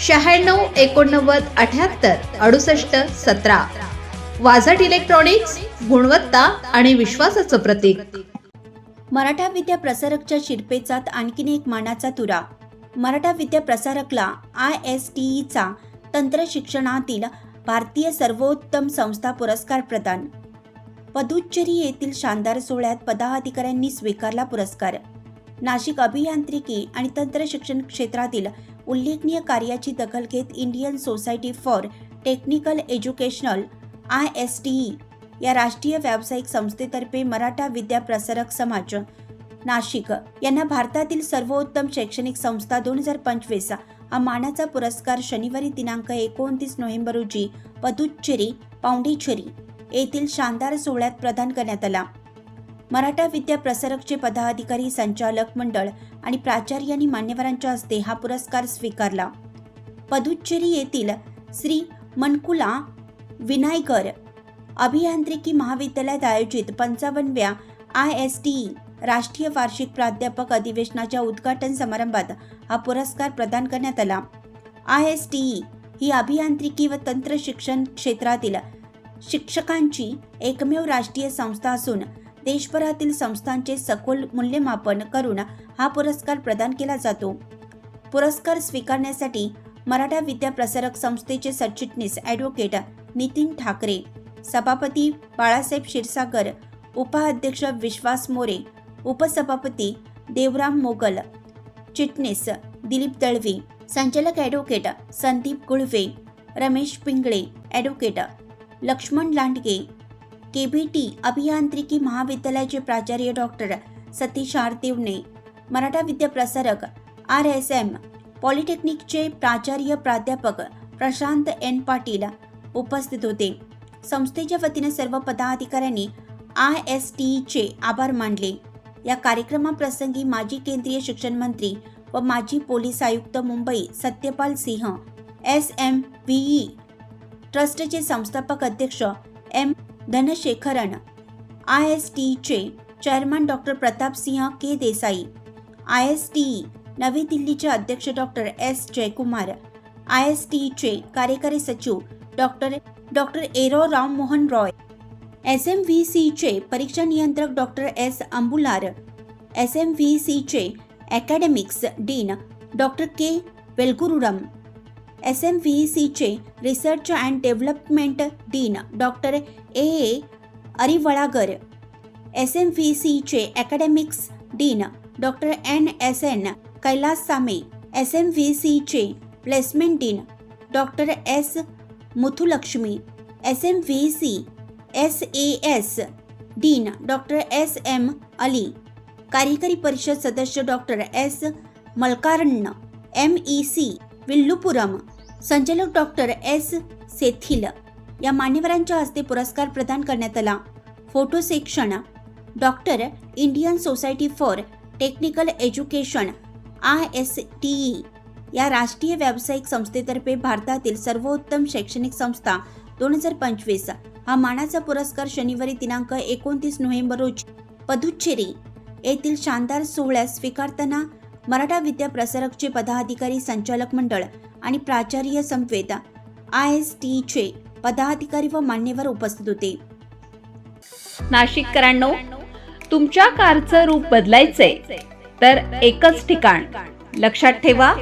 शहाण्णव एकोणनव्वद अठ्याहत्तर अडुसष्ट सतरा. वाझट इलेक्ट्रॉनिक्स गुणवत्ता आणि विश्वासाचं प्रतीक. मराठा विद्या प्रसारकच्या शिरपेचात आणखीन एक मानाचा तुरा. मराठा विद्या प्रसारकला आय एस टी ईचा तंत्र शिक्षणातील भारतीय सर्वोत्तम संस्था पुरस्कार प्रदान. पदुच्चेरी येथील शानदार सोहळ्यात पदाधिकाऱ्यांनी स्वीकारला पुरस्कार. नाशिक अभियांत्रिकी आणि तंत्र शिक्षण क्षेत्रातील उल्लेखनीय कार्याची दखल घेत Indian Society for Technical Educational I S T E या राष्ट्रीय व्यावसायिक संस्थेतर्फे मराठा विद्या प्रसारक समाज नाशिक. यांना भारतातील सर्वोत्तम शैक्षणिक संस्था दोन हजार पंचवीस. हा मानाचा पुरस्कार शनिवारी दिनांक एकोणतीस नोव्हेंबर रोजी पदुच्चेरी पाऊंडीचेरी येथील शानदार सोहळ्यात प्रदान करण्यात आला. मराठा विद्या प्रसारकचे पदाधिकारी संचालक मंडळ आणि प्राचार्य आणि मान्यवरांच्या हस्ते हा पुरस्कार स्वीकारला. पदुच्चेरी येथील श्री मनकुला विनायकर अभियांत्रिकी महाविद्यालयात आयोजित पंचावन्नव्या आय एस टी राष्ट्रीय वार्षिक प्राध्यापक अधिवेशनाच्या उद्घाटन समारंभात हा पुरस्कार प्रदान करण्यात आला. आय एस टी ही अभियांत्रिकी व तंत्र शिक्षण क्षेत्रातील शिक्षकांची एकमेव राष्ट्रीय संस्था असून देशभरातील संस्थांचे सखोल मूल्यमापन करून हा पुरस्कार प्रदान केला जातो. पुरस्कार स्वीकारण्यासाठी मराठा विद्या प्रसारक संस्थेचे सरचिटणीस ॲडव्होकेट नितीन ठाकरे सभापती बाळासाहेब क्षीरसागर उपाध्यक्ष विश्वास मोरे उपसभापती देवराम मोगल चिटणीस दिलीप दळवी संचालक advocate Sandeep Gulve Ramesh Pingale advocate Laxman Landge KBT अभियांत्रिकी महाविद्यालयाचे प्राचार्य doctor Satish R Maratha Vidya Prasarak R S M पॉलिटेक्निकचे प्राचार्य प्राध्यापक प्रशांत एन. पाटील उपस्थित होते. संस्थेच्या वतीने सर्व पदाधिकाऱ्यांनी आय एस टीचे आभार मानले. या कार्यक्रमाप्रसंगी माजी केंद्रीय शिक्षण मंत्री व माजी पोलीस आयुक्त Mumbai Satyapal Singh S M V ट्रस्टचे संस्थापक अध्यक्ष एम. धनशेखरन आय एस टीचे chairman doctor Pratapsinh K Desai I S T नवी दिल्लीचे अध्यक्ष doctor S. Jayakumar I S टीचे कार्यकारी सचिव doctor doctor arrow Ram Mohan Roy S M V सीचे परीक्षा नियंत्रक doctor S. Ambular S M V सीचे academics dean doctor K Velgururam S M V सीचे research and development dean doctor A A Arivalagar S M V सीचे academics dean doctor N S N Kailas सामे S M V सीचे placement dean doctor S Muthulakshmi S M V C S A S dean doctor S M Ali कार्यकारी परिषद सदस्य doctor S Malkaranna M E C Villupuram संचालक doctor S सेथिल या मान्यवरांच्या हस्ते पुरस्कार प्रदान करण्यात आला. Photo section doctor Indian Society for Technical Education I S T E या राष्ट्रीय व्यावसायिक संस्थेतर्फे भारतातील सर्वोत्तम शैक्षणिक संस्था दोन हजार पंचवीस हा मानाचा पुरस्कार शनिवारी दिनांक एकोणतीस नोव्हेंबर रोजी पदुच्चेरी येथील शानदार सोहळ्यास स्वीकारताना मराठा विद्या प्रसारकचे पदाधिकारी संचालक मंडळ आणि प्राचार्य संवेदा आय एस टीचे पदाधिकारी व मान्यवर उपस्थित होते. नाशिककरांनो तुमच्या कारचं रूप बदलायचंय तर एकच ठिकाण लक्षात ठेवा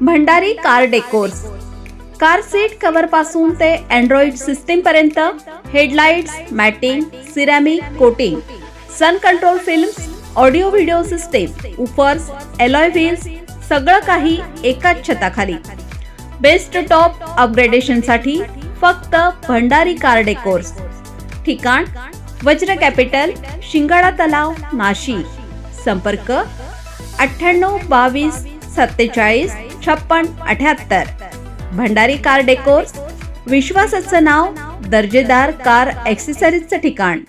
Bhandari car decors. Car seat कव्हरपासून ते अँड्रॉइड सिस्टीम पर्यंत headlights matting ceramic coating sun control films audio video system woofers alloy wheels सगळं काही एकाच छताखाली. बेस्ट टॉप अपग्रेडेशनसाठी फक्त भंडारी कार डेकोर्स ठिकाण वज्र कॅपिटल शिंगाडा तलाव नाशिक. संपर्क अठ्ठ्याण्णव बावीस सत्तेचाळीस छप्पन अठ्याहत्तर. भंडारी कार डेकोर्स विश्वासाचं नाव दर्जेदार कार ॲक्सेसरीजचं ठिकाण.